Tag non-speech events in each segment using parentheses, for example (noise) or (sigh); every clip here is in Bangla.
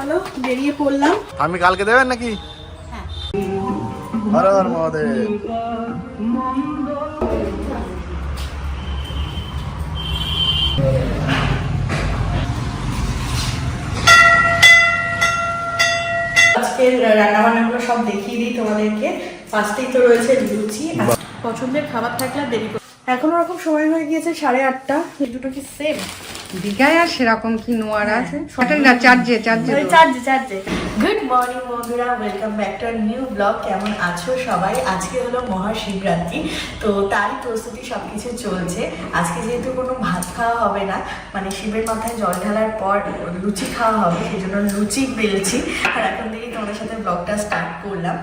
চলো বেরিয়ে পড়লাম। আমি কালকে দেবেন নাকি? হ্যাঁ। হর হর মহাদেব আজকের রান্না সব দেখিয়ে দিই তোমাদেরকে। ফার্স্টেই তো রয়েছে লুচি। পছন্দের খাবার থাকলে দেরি এখনও ওরকম সময় হয়ে গিয়েছে সাড়ে আটটা দুটো কি সেম দীঘায় আর সেরকম কি নোয়ার আছে? সঠিক না চার্জে চার্জে চার্জে চার্জে গুড মর্নিং বন্ধুরা welcome back to new blog কেমন আছো সবাই? আজকে হলো মহাশিবরাত্রি তো তারই প্রস্তুতি সব কিছু চলছে। আজকে যেহেতু কোনো ভাত খাওয়া হবে না মানে শিবের মাথায় জল ঢালার পর লুচি খাওয়া হবে সেই জন্য লুচি বেলছি। আর এখন থেকেই তোমাদের সাথে ব্লগটা স্টার্ট করলাম।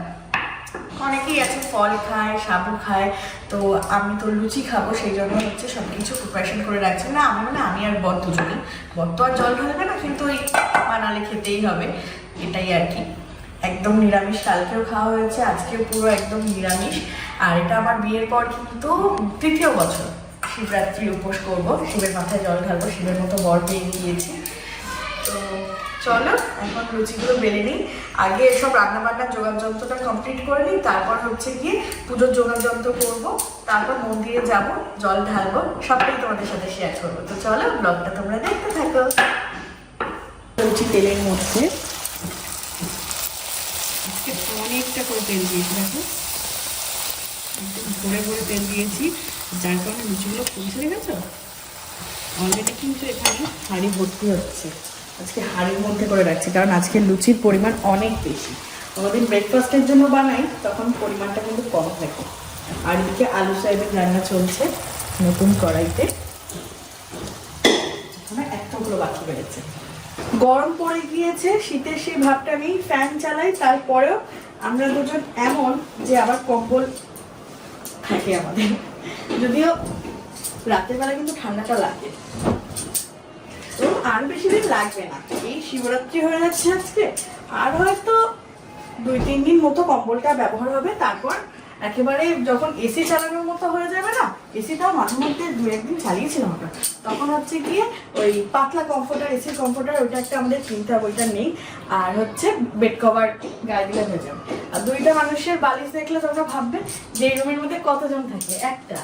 অনেকেই আছে, ফল খায়, সাবু খায়, তো আমি তো লুচি খাব, সেই জন্য হচ্ছে সব কিছু প্রিপারেশন করে রাখছি। না আমি মানে আমি আর দুজনই। বর তো আর জল ঢালবে না, কিন্তু ওই বানালে খেতেই হবে, এটাই আর কি। একদম নিরামিষ, কালকেও খাওয়া হয়েছে, আজকেও পুরো একদম নিরামিষ। আর এটা আমার বিয়ের পর কিন্তু তৃতীয় বছর শিবরাত্রি উপোস করব, শিবের মাথায় জল ঢালবো, শিবের মতো বর পেয়ে গিয়েছি। চলো, এখন লুচিগুলো বেলে নিই। আগে এসব রান্না বান্নার যোগান যন্ত্রটা কমপ্লিট করে নিই, তারপর হচ্ছে গিয়ে পুজোর যোগান যন্ত্র করব, তারপর মন্দিরে যাব, জল ঢালবো, সবটাই তোমাদের সাথে শেয়ার করব। তো চলো ব্লগটা তোমরা দেখতে থাকো। লুচি তেলের মধ্যে। অনেকটা করে তেল দিয়েছি, দেখো। একদম ভরে তেল দিয়েছি। যার কারণে লুচিগুলো ফুলছে, দেখেছ? অলরেডি কিন্তু এখানে হাঁড়ি ভর্তি হচ্ছে। আজকে হাঁড়ির মধ্যে করে রাখছি, কারণ আজকে লুচির পরিমাণ অনেক বেশি। কোনোদিন ব্রেকফাস্টের জন্য বানাই, তখন পরিমাণটা কিন্তু কম থাকে। আর এদিকে আলু সাহেবের রান্না চলছে নতুন কড়াইতে। একটাগুলো বাকি বেড়েছে গরম পড়ে গিয়েছে শীতের সেই ভাবটা নেই ফ্যান চালাই, তারপরেও আমরা দুজন এমন যে আবার কম্বল থাকে আমাদের। যদিও রাতের বেলা কিন্তু ঠান্ডাটা লাগে। আর বেশি দিন লাগবে না। এই শিবরাত্রি হয়ে যাচ্ছে আজকে। আর হয়তো দুই, তিন দিন মতো কম্বলটা ব্যবহার হবে, তারপর একেবারে যখন এসি চালানোর মতো হয়ে যাবে না এসিটাও মাঝে মধ্যে দু একদিন চালিয়েছিলাম ওটা তখন হচ্ছে গিয়ে ওই পাতলা কমফোর্টার এসি কমফোর্টার ওইটা একটা আমাদের চিন্তা ওইটা নেই। আর হচ্ছে বেড কভার গায়ে দিলে হয়ে যাবে। আর দুইটা মানুষের বালিশ দেখলে তোমরা ভাববে যে এই রুমের মধ্যে কতজন থাকে? একটা,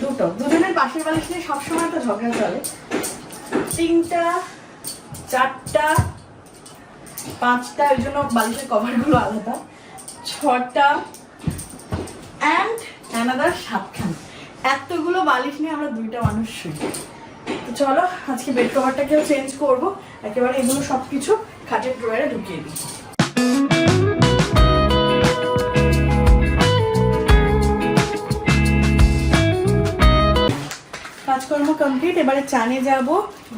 দুটো। দুজনের পাশের বালিশ নিয়ে সবসময় তো ঝগড়া চলে। তিনটা, চারটা, পাঁচটা ওই জন্য বালিশের কভারগুলো আলাদা। ছটা অ্যান্ড অ্যানাদার সাতখানা। এতগুলো বালিশ নিয়ে আমরা দুইটা মানুষ শুই। তো চলো, আজকে বেড কভারটাকেও চেঞ্জ করব। একেবারে এগুলো সব কিছু খাটের ড্রয়ারে ঢুকিয়ে দিই। কাজকর্ম কমপ্লিট এবারে চানে যাব।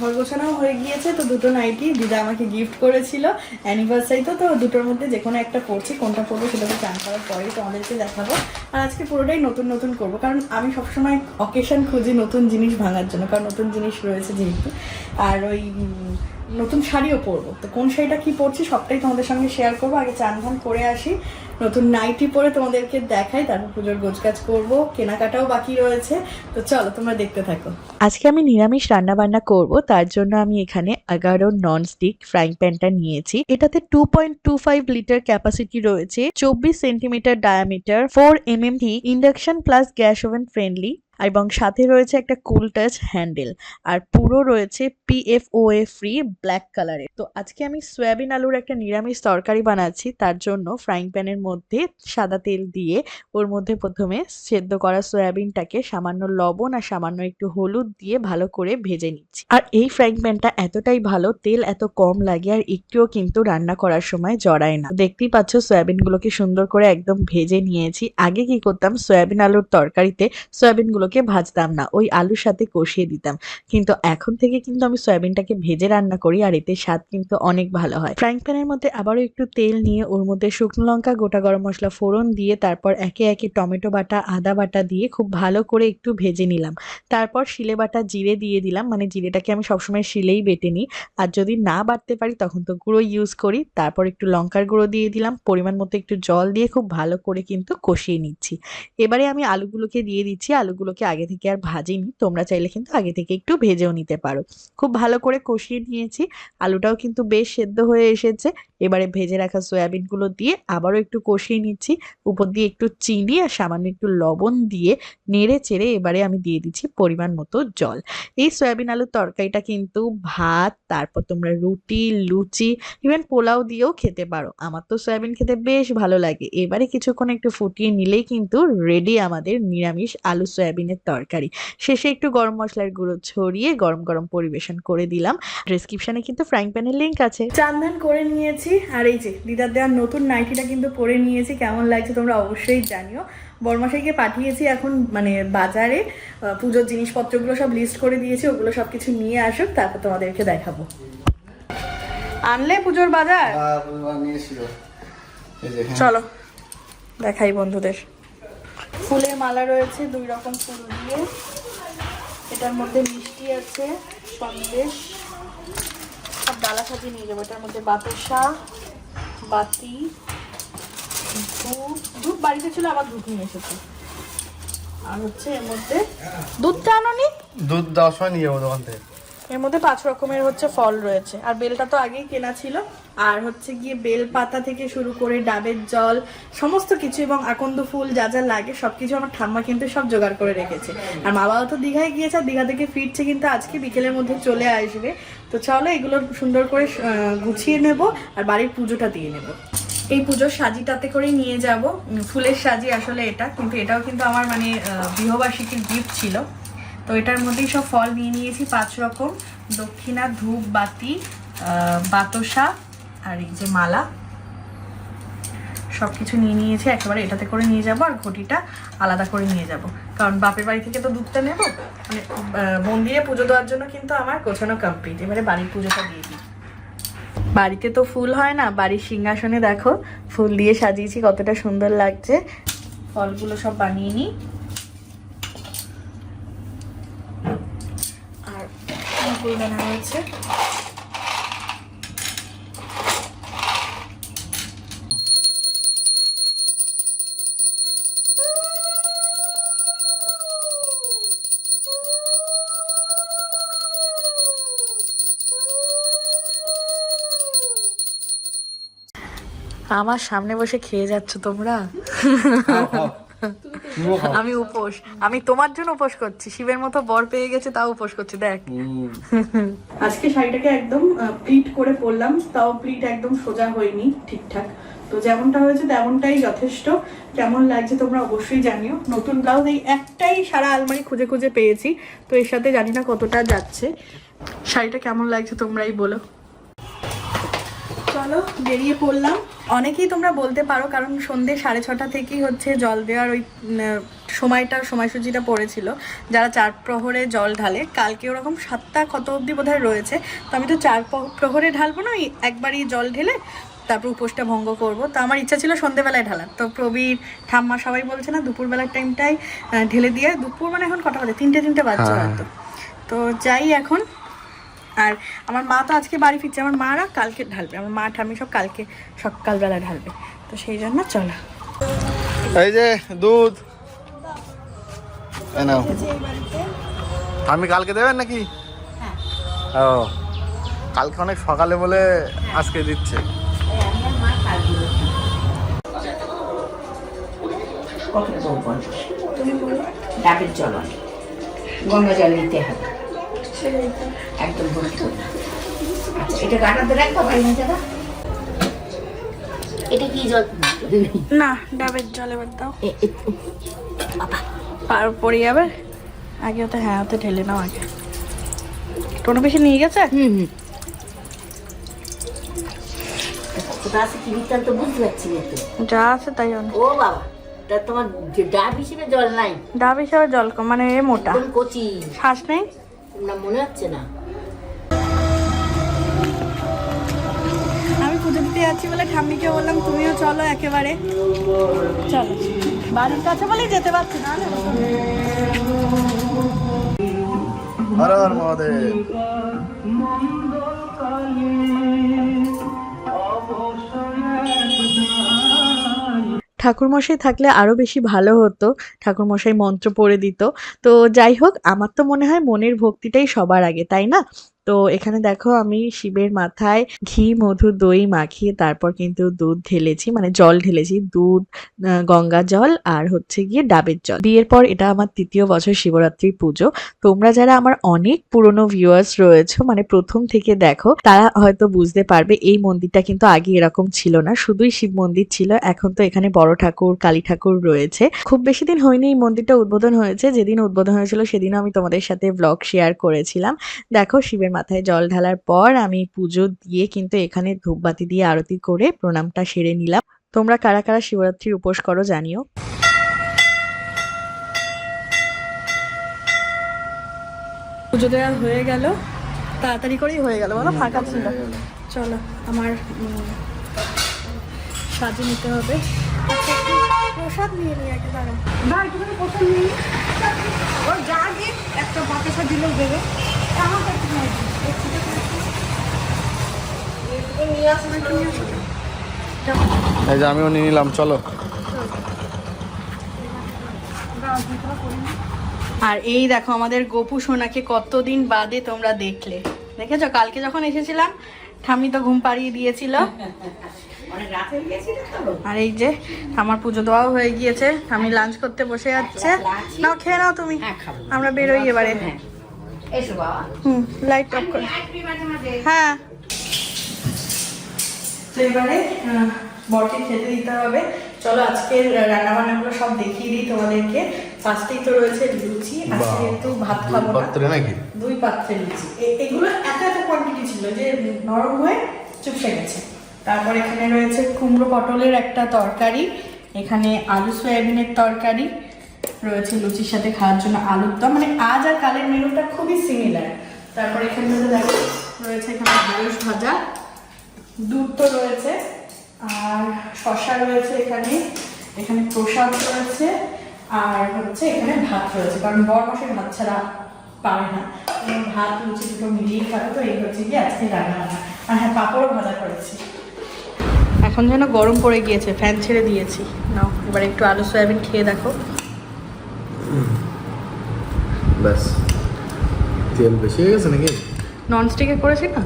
ঘর গোছানো হয়ে গিয়েছে, তো দুটো নাইটি দিদা আমাকে গিফট করেছিল। অ্যানিভার্সারি তো তো দুটোর মধ্যে যে কোনো একটা পরছি, কোনটা পরবো সেটা তো চান করার পরেই তোমাদেরকে দেখাবো। আর আজকে পুরোটাই নতুন নতুন করব, কারণ আমি সবসময় অকেশন খুঁজি নতুন জিনিস ভাঙার জন্য, কারণ নতুন জিনিস রয়েছে যেহেতু। আর ওই নতুন শাড়িও পরবো। তো কোন শাড়িটা কি পরছি সবটাই তোমাদের সঙ্গে শেয়ার করব, আগে চান ধান করে আসি। নতুন নাইটি পরে তোমাদেরকে দেখাই, তারপর পুজোর গোছগাছ করব, কেনাকাটাও বাকি রয়েছে। তো চলো, তোমরা দেখতে থাকো। আজকে আমি নিরামিষ রান্না বান্না করব, তার জন্য আমি এখানে এগারো নন স্টিক ফ্রাইং প্যানটা নিয়েছি। এটাতে two point two five litre capacity রয়েছে, চব্বিশ centimetre diameter four M M induction plus gas oven friendly এবং সাথে রয়েছে একটা কুল টাচ হ্যান্ডেল আর পুরো রয়েছে পিএফওএ ফ্রি ব্ল্যাক কালারের তো আজকে আমি সয়াবিন আলুর একটা নিরামিষ তরকারি বানাচ্ছি, তার জন্য ফ্রাইং প্যানের মধ্যে সাদা তেল দিয়ে ওর মধ্যে প্রথমে সেদ্ধ করা সয়াবিনটাকে সামান্য লবণ আর সামান্য একটু হলুদ দিয়ে ভালো করে ভেজে নিচ্ছি। আর এই ফ্রাইং প্যানটা এতটাই ভালো, তেল এত কম লাগে আর একটুও কিন্তু রান্না করার সময় জড়ায় না। দেখতেই পাচ্ছ সয়াবিনগুলোকে সুন্দর করে একদম ভেজে নিয়েছি। আগে কি করতাম, সয়াবিন আলুর তরকারিতে সয়াবিনগুলোকে ভাজতাম না, ওই আলুর সাথে কষিয়ে দিতাম। কিন্তু এখন থেকে কিন্তু আমি সয়াবিনটাকে ভেজে রান্না করি আর এতে স্বাদ কিন্তু অনেক ভালো হয়। ফ্রাইং প্যানের মধ্যে আবারও একটু তেল নিয়ে ওর মধ্যে শুকনো লঙ্কা, গোটা গরম মশলা ফোড়ন দিয়ে তারপর একে একে টমেটো বাটা, আদা বাটা দিয়ে খুব ভালো করে একটু ভেজে নিলাম। তারপর শিলে বাটা জিরে দিয়ে দিলাম মানে জিরেটাকে আমি সবসময় শিলেই বেটে নিই। আর যদি না বাটতে পারি তখন তো গুঁড়ো ইউজ করি। তারপর একটু লঙ্কার গুঁড়ো দিয়ে দিলাম, পরিমাণ মতো একটু জল দিয়ে খুব ভালো করে কিন্তু কষিয়ে নিচ্ছি। এবারে আমি আলুগুলোকে দিয়ে দিচ্ছি, আলুগুলোকে আলুগুলোকে আগে থেকে আর ভাজিনি। তোমরা চাইলে কিন্তু আগে থেকে একটু ভেজেও নিতে পারো। খুব ভালো করে কষিয়ে নিয়েছি। আলুটাও কিন্তু বেশ সেদ্ধ হয়ে এসেছে। এবারে ভেজে রাখা সয়াবিনগুলো দিয়ে আবারও একটু কষিয়ে নিচ্ছি। উপর দিয়ে একটু চিনি আর সামান্য একটু লবণ দিয়ে নেড়ে চেড়ে এবারে আমি দিয়ে দিচ্ছি পরিমাণ মতো জল। এই সয়াবিন আলুর তরকারিটা কিন্তু ভাত, তারপর তোমরা রুটি, লুচি ইভেন পোলাও দিয়েও খেতে পারো। আমার তো সয়াবিন খেতে বেশ ভালো লাগে। এবারে কিছুক্ষণ একটু ফুটিয়ে নিলেই কিন্তু রেডি আমাদের নিরামিষ আলু সয়াবিনের তরকারি। শেষে একটু গরম মশলার গুঁড়ো ছড়িয়ে গরম গরম পরিবেশন করে দিলাম। ডিসক্রিপশনে কিন্তু ফ্রাইং প্যানের লিঙ্ক আছে। চান ধান করে নিয়েছি। আর এই যে দিদার দেওয়ার নতুন নাইটিটা কিন্তু পরে নিয়েছি। কেমন লাগছে তোমরা অবশ্যই জানিও। বর্মাশাইকে পাঠিয়েছি এখন মানে বাজারে। পুজোর জিনিসপত্রগুলো সব লিস্ট করে দিয়েছি। ওগুলো সব কিছু নিয়ে আসুক তারপর তোমাদেরকে দেখাবো। আনলে পুজোর বাজার? নিয়েছিল এই যে হ্যাঁ। চলো দেখাই বন্ধুদের। ফুলের মালা রয়েছে, দুই রকম ফুল দিয়ে। এটার মধ্যে মিষ্টি আছে, সন্দেশ। সব ডালা সাজিয়ে নিয়ে যাব। এটার মধ্যে বাতাসা, বাতি ধূপ বাড়িতে ছিল, আবার ধূপ নিয়ে এসেছি। আর হচ্ছে এর মধ্যে দুধটা আনোনি দুধ সময় নিয়ে যাব দোকান থেকে। এর মধ্যে পাঁচ রকমের হচ্ছে ফল রয়েছে। আর বেলটা তো আগেই কেনা ছিল। আর হচ্ছে গিয়ে বেল পাতা থেকে শুরু করে ডাবের জল, সমস্ত কিছু এবং আকন্দ ফুল যা যা লাগে সবকিছু আমার ঠাম্মা কিন্তু সব জোগাড় করে রেখেছে। আর মা বাবা তো দীঘায় গিয়েছে, আর দীঘা থেকে ফিরছে কিন্তু আজকে বিকেলের মধ্যে চলে আসবে। তো চলো এগুলো সুন্দর করে গুছিয়ে নেব আর বাড়ির পুজোটা দিয়ে নেব। এই পুজোর সাজিটাতে করে নিয়ে যাব। ফুলের সাজি আসলে এটা, কিন্তু এটাও কিন্তু আমার মানে বিবাহবার্ষিকীর গিফট ছিল। তো এটার মধ্যেই সব ফল নিয়ে নিয়েছি পাঁচ রকম। দক্ষিণা, ধূপ, বাতি বাতাসা আর এই যে মালা। সব কিছু নিয়ে নিয়েছি, একেবারে এটাতে করে নিয়ে যাব আর ঘটিটা আলাদা করে নিয়ে যাব। কারণ বাপের বাড়ি থেকে তো দুধটা নেব মানে মন্দিরে পুজো দেওয়ার জন্য কিন্তু আমার গোছানো কমপ্লিট এবারে বাড়ির পুজোটা দিয়ে দিই। বাড়িতে তো ফুল হয় না, বাড়ির সিংহাসনে দেখো, ফুল দিয়ে সাজিয়েছি কতটা সুন্দর লাগছে। ফলগুলো সব বানিয়ে নিই আর ফুল বানানো হয়েছে। আমার সামনে বসে খেয়ে যাচ্ছ তোমরা? আমি উপোস। আমি তোমার জন্য উপোস করছি। শিবের মতো বর পেয়ে গেছে তাও উপোস করছি দেখ। আজকে শাড়িটাকে একদম প্লিট করে পরলাম তাও প্লিট একদম সোজা হয়নি ঠিকঠাক। তো যেমনটা হয়েছে তেমনটাই যথেষ্ট। কেমন লাগছে তোমরা অবশ্যই জানিও। নতুন ব্লাউজ এই একটাই সারা আলমারি খুঁজে খুঁজে পেয়েছি। তো এর সাথে জানি না কতটা যাচ্ছে। শাড়িটা কেমন লাগছে তোমরাই বলো। চলো বেরিয়ে পড়লাম। অনেকেই তোমরা বলতে পারো কারণ সন্ধ্যে সাড়ে ছটা থেকেই হচ্ছে জল দেওয়ার ওই সময়টা সময়সূচিটা পড়েছিল। যারা চার প্রহরে জল ঢালে কালকে ওরকম সাতটা কত অবধি বোধহয় রয়েছে তো আমি তো চার প্রহরে ঢালবো না ওই একবারই জল ঢেলে তারপর উপোসটা ভঙ্গ করব। তো আমার ইচ্ছা ছিল সন্ধেবেলায় ঢালার। তো প্রবীর ঠাম্মা সবাই বলছে না দুপুরবেলার টাইমটাই ঢেলে দিয়ে দুপুর মানে এখন কটা বাজে? তিনটে তিনটে বাজছে হ্যাঁ। হয়তো। তো যাই এখন। আর আমার মা তো আজকে বাড়ি ফিরছে আমার মারা কালকে ঢালবে আমার মা ঠাম্মি সব কালকে সকালবেলা ঢালবে। তো সেই জন্য চলো। এই যে দুধ। আমি কালকে দেবেন নাকি? ও কালকে অনেক সকালে বলে আজকে দিচ্ছে। ডাবের জল গঙ্গা জল নিতে হবে। একদম। আচ্ছা এটা গাটাতে রাখব ভাই দাদা এটা কি জল? না ডাবের জল এবার দাও। পার পড়ে যাবে? আগে ওতে হ্যাঁ ওতে ঢেলে নাও আগে। টোটো বেশি নিয়ে গেছে? হুম হুম। কোথা আছে বুঝতে পারছি যা আছে তাই ও বাবা তা তোমার ডাব হিসেবে জল নাই? ডাব হিসাবে জল কম মানে এ মোটা। কচি। শ্বাস নেই? না মনে হচ্ছে না। আমি পুজো দিতে যাচ্ছি বলে ঠাম্মিকে বললাম তুমিও চলো একেবারে। চলো। বাড়ির কাছে বলেই যেতে পারছি না? হর হর মহাদেব। ঠাকুরমশাই থাকলে আরও বেশি ভালো হতো। ঠাকুরমশাই মন্ত্র পড়ে দিত। তো যাই হোক, আমার তো মনে হয় মনের ভক্তিটাই সবার আগে, তাই না? তো এখানে দেখো আমি শিবের মাথায় ঘি, মধু, দই মাখিয়ে তারপর কিন্তু দুধ ঢেলেছি মানে জল ঢেলেছি, দুধ গঙ্গা জল আর হচ্ছে গিয়ে ডাবের জল। বিয়ের পর এটা আমার তৃতীয় বছর শিবরাত্রির পুজো। তোমরা যারা আমার অনেক পুরনো ভিউয়ার্স রয়েছে মানে প্রথম থেকে দেখো, তারা হয়তো বুঝতে পারবে এই মন্দিরটা কিন্তু আগে এরকম ছিল না। শুধুই শিব মন্দির ছিল, এখন তো এখানে বড় ঠাকুর, কালী ঠাকুর রয়েছে। খুব বেশি দিন হয়নি এই মন্দিরটা উদ্বোধন হয়েছে, যেদিন উদ্বোধন হয়েছিল সেদিনও আমি তোমাদের সাথে ব্লগ শেয়ার করেছিলাম। দেখো শিবের মাথায় জল ঢালার পর আমি পুজো দিয়ে কিন্তু এখানে ধূপবাতি দিয়ে আরতি করে প্রণামটা সেরে নিলাম। তোমরা কারা কারা শিবরাত্রির উপোস করো জানিও। পুজো দেওয়া হয়ে গেল। তাড়াতাড়ি করেই হয়ে গেল বলো ফাঁকা ছিল। চলো আমার সাজিয়ে নিতে হবে। প্রসাদ নিয়ে নিই আগে দাঁড়া না একটুখানি প্রসাদ নিয়ে নিই ওর যা আগে একটা বাতাসা দিলেও দেবে। এই যে আমিও নিয়ে নিলাম চলো। আর এই দেখো আমাদের গোপু সোনাকে কতদিন বাদে তোমরা দেখলে। দেখেছ? কালকে যখন এসেছিলাম ঠামি তো ঘুম পাড়িয়ে দিয়েছিল। অনেক রাত গেছিল তো আর এই যে আমার পুজো দেওয়াও হয়ে গিয়েছে। আমি লাঞ্চ করতে বসে যাচ্ছে। নাও খেয়ে নাও তুমি। হ্যাঁ আমরা বেরোই এবারে। হ্যাঁ। হুম লাইট অফ করে। হ্যাঁ। তো এবারে বরকে খেতে দিতে হবে। চলো আজকের রান্না বান্নাগুলো সব দেখিয়ে দিই তোমাদেরকে। ফার্স্টেই তো রয়েছে লুচি আজকে যেহেতু ভাত খাব না পাত্রে নাকি? দুই পাত্রের লুচি। এগুলো এত এত কোয়ান্টিটি ছিল যে নরম হয়ে চুপসে গেছে। তারপর এখানে রয়েছে কুমড়ো পটলের একটা তরকারি এখানে আলু সয়াবিনের তরকারি রয়েছে লুচির সাথে খাওয়ার জন্য আলুর দম। মানে আজ আর কালের মেনুটা খুবই সিমিলার তারপর এখানে দেখো, রয়েছে এখানে ঢেঁড়স ভাজা, দুধ তো রয়েছে, আর শসা রয়েছে এখানে এখানে প্রসাদ রয়েছে, আর হচ্ছে এখানে ভাত রয়েছে, কারণ বর মাসে ভাত ছাড়া পারে না। ভাত, লুচি দুটো মিলিয়ে খাবে, তো এই হচ্ছে কি আজকে রান্না আর হ্যাঁ পাঁপড়ও ভাজা করেছি। এখন যেন গরম পড়ে গিয়েছে, ফ্যান ছেড়ে দিয়েছি। নাও, এবার একটু আলু, সয়াবিন খেয়ে দেখো। ব্যাস। তেল বেশি হয়ে গেছে নাকি? ননস্টিকে করেছি না।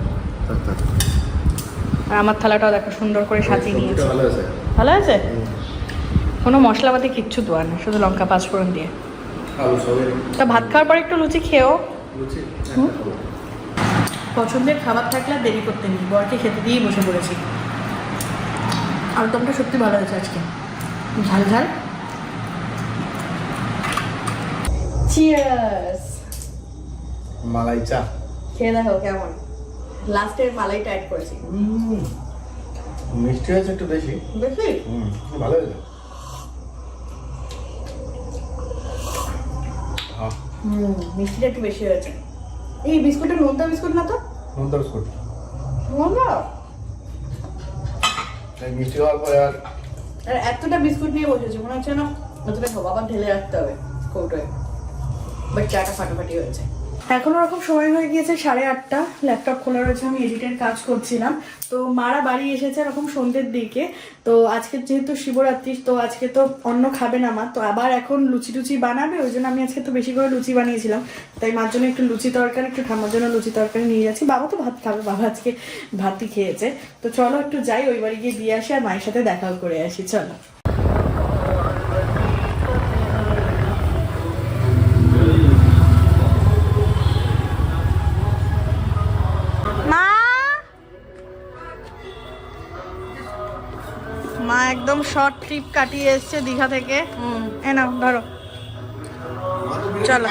আর আমার থালাটাও দেখো সুন্দর করে সাজিয়ে নিয়েছি। ভালো আছে। ভালো আছে? কোনো মশলাপাতি কিচ্ছু দেওয়া না শুধু লঙ্কা পাঁচফোড়ন দিয়ে। তা ভাত খাওয়ার পর একটু লুচি খেয়েও। পছন্দের খাবার থাকলে দেরি করতে নেই বরকে খেতে দিয়েই বসে পড়েছি। আলুদমটা সত্যি ভালো হয়েছে আজকে। ঝাল ঝাল। চিয়ার্স মালাই চা। খেয়ে দেখো কেমন? লাস্টের মালাইটা অ্যাড করেছি। মিষ্টি হয়েছে একটু বেশি। বেশি? হুম ভালো হয়েছে। হ্যাঁ হুম মিষ্টিটা একটু বেশি হয়েছে। এই বিস্কুটটা নোনতা বিস্কুট না তো? নোনতা বিস্কুট। নোনতা? এই মিষ্টি হওয়ার পরে আর এতটা বিস্কুট নিয়ে বসেছি মনে হচ্ছে না অতটা আবার ঢেলে রাখতে হবে কৌটোয়। বাট চাটা ফাটাফাটি হয়েছে। এখন ওরকম সময় হয়ে গিয়েছে সাড়ে আটটা ল্যাপটপ খোলা রয়েছে, আমি এডিটের কাজ করছিলাম। তো মারা বাড়ি এসেছে এরকম সন্ধ্যের দিকে। তো আজকে যেহেতু শিবরাত্রি, তো আজকে তো অন্য খাবে না মা। তো আবার এখন লুচি টুচি বানাবে, ওই জন্য আমি আজকে তো বেশি করে লুচি বানিয়েছিলাম। তাই মার জন্য একটু লুচি তরকারি, একটু ঠাম্মার জন্য লুচি তরকারি নিয়ে যাচ্ছি। বাবা তো ভাত খাবে, বাবা আজকে ভাতই খেয়েছে। তো চলো একটু যাই, ওই বাড়ি গিয়ে দিয়ে আসি আর মায়ের সাথে দেখাও করে আসি, চলো। একদম শর্ট ট্রিপ কাটিয়ে এসছে দীঘা থেকে। এ নাও ধরো। চলো।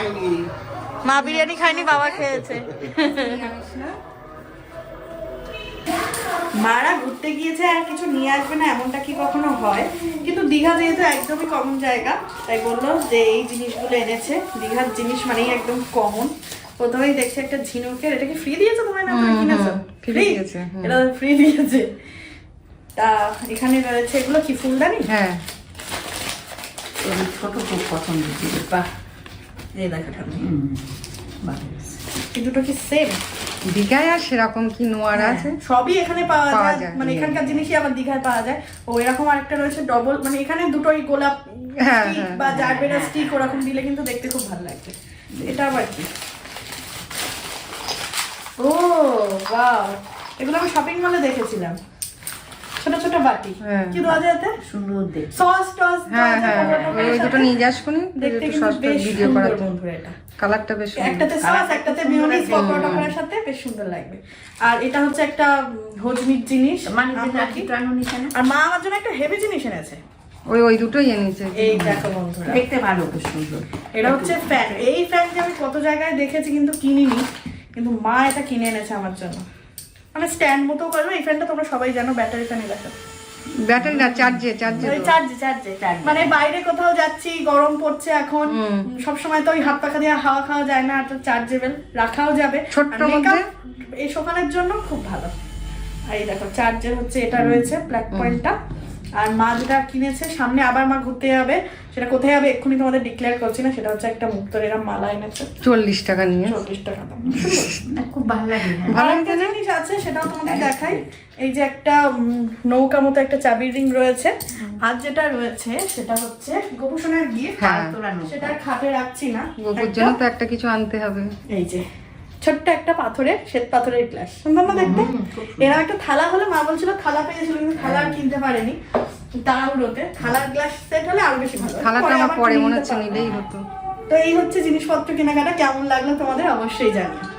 মা বিরিয়ানি খায়নি বাবা খেয়েছে। মারা ঘুরতে গিয়েছে আর কিছু নিয়ে আসবে না এমনটা কি কখনো হয়? কিন্তু দীঘা যেহেতু একদমই কমন জায়গা তাই বলল যে এই জিনিসগুলো এনেছে। দীঘার জিনিস মানেই একদম কমন প্রথমেই দেখছে একটা ঝিনুকের এটা কি ফ্রি দিয়েছে তোমার না কিনেছো? ফ্রি দিয়েছে এটা ফ্রি দিয়েছে। তা এখানে রয়েছে এগুলো কি ফুলদানি? হ্যাঁ। ছোট খুব পছন্দ। ছিল বাহ। এই দেখো ঠাম্মি ভালো হয়েছে। এই দুটো কি সেম দীঘায় আর সেরকম কি নোয়ার আছে? সবই এখানে পাওয়া যায়। মানে এখানকার জিনিসই আবার দীঘায় পাওয়া যায়। ও এরকম আরেকটা রয়েছে ডবল মানে এখানে দুটোই গোলাপ হ্যাঁ, হ্যাঁ, বা জারবেরা স্টিক ওরকম দিলে কিন্তু দেখতে খুব ভালো লাগবে। এটা আবার কি? ও এগুলো আমি শপিং মলে দেখেছিলাম। ছোট ছোট বাটি। হ্যাঁ। কি দেওয়া যায় এতে? সুন্দর দেখ সস টস হ্যাঁ হ্যাঁ ওই দুটো নিয়ে যাস কোনি দেখতে সস ভিডিও বন্ধুরা এটা। কালারটা বেশ একটাতে সস একটাতে পকোড়া সাথে বেশ সুন্দর লাগবে। আর এটা হচ্ছে একটা জিনিস। মানে আর মা আমার জন্য একটা হেভি জিনিস এনেছে। ওই ওই দুটোই এনেছে। এই দেখো বন্ধুরা। দেখতে ভালো খুব সুন্দর। এটা হচ্ছে ফ্যান এই ফ্যানটি আমি কত জায়গায় দেখেছি কিন্তু কিনিনি। কিন্তু মা এটা কিনে এনেছে আমার জন্য। মানে স্ট্যান্ড মতো করবে এই ফ্যানটা তোমরা সবাই জানো ব্যাটারি ফ্যানে দেখো ব্যাটারি না চার্জে চার্জে চার্জে চার্জে। মানে বাইরে কোথাও যাচ্ছি গরম পড়ছে এখন সব সময় তো ওই হাত পাখা দিয়ে হাওয়া খাওয়া যায় না আর চার্জেবল রাখাও যাবে। ছোট্ট মধ্যে? এই শোকানোর জন্য খুব ভালো। আর এই দেখো চার্জের হচ্ছে এটা রয়েছে ব্ল্যাক পয়েন্টটা আর মা যেটা কিনেছে সামনে আবার মা ঘুরতে যাবে সেটা কোথায় যাবে এক্ষুনি তোমাদের ডিক্লেয়ার করছি না সেটা হচ্ছে একটা মুক্তর এরম মালা এনেছে। চল্লিশ টাকা নিয়ে। চল্লিশ টাকা দাম। (laughs) খুব ভালো লাগে হ্যাঁ। ভালো একটা জিনিস আছে সেটাও তোমাদের দেখাই। এই যে একটা নৌকা মতো একটা চাবির রিং রয়েছে। আর যেটা রয়েছে সেটা হচ্ছে গোপুসোনার গিফট। হ্যাঁ। সেটা আর খাটে রাখছি না। গোপুর জন্য তো একটা কিছু আনতে হবে। এই যে ছোট্ট একটা পাথরের শ্বেত পাথরের গ্লাস সুন্দর না দেখতে? এরা একটা থালা হলে মা বলছিল থালা পেয়েছিল কিন্তু থালা আর কিনতে পারেনি। তাড়াহুড়োতে থালার গ্লাস সেট হলে আরও বেশি ভালো। থালাটা আমার পরে মনে হচ্ছে নিলেই হতো। তো এই হচ্ছে জিনিসপত্র কেনাকাটা কেমন লাগল তোমাদের অবশ্যই জানিও।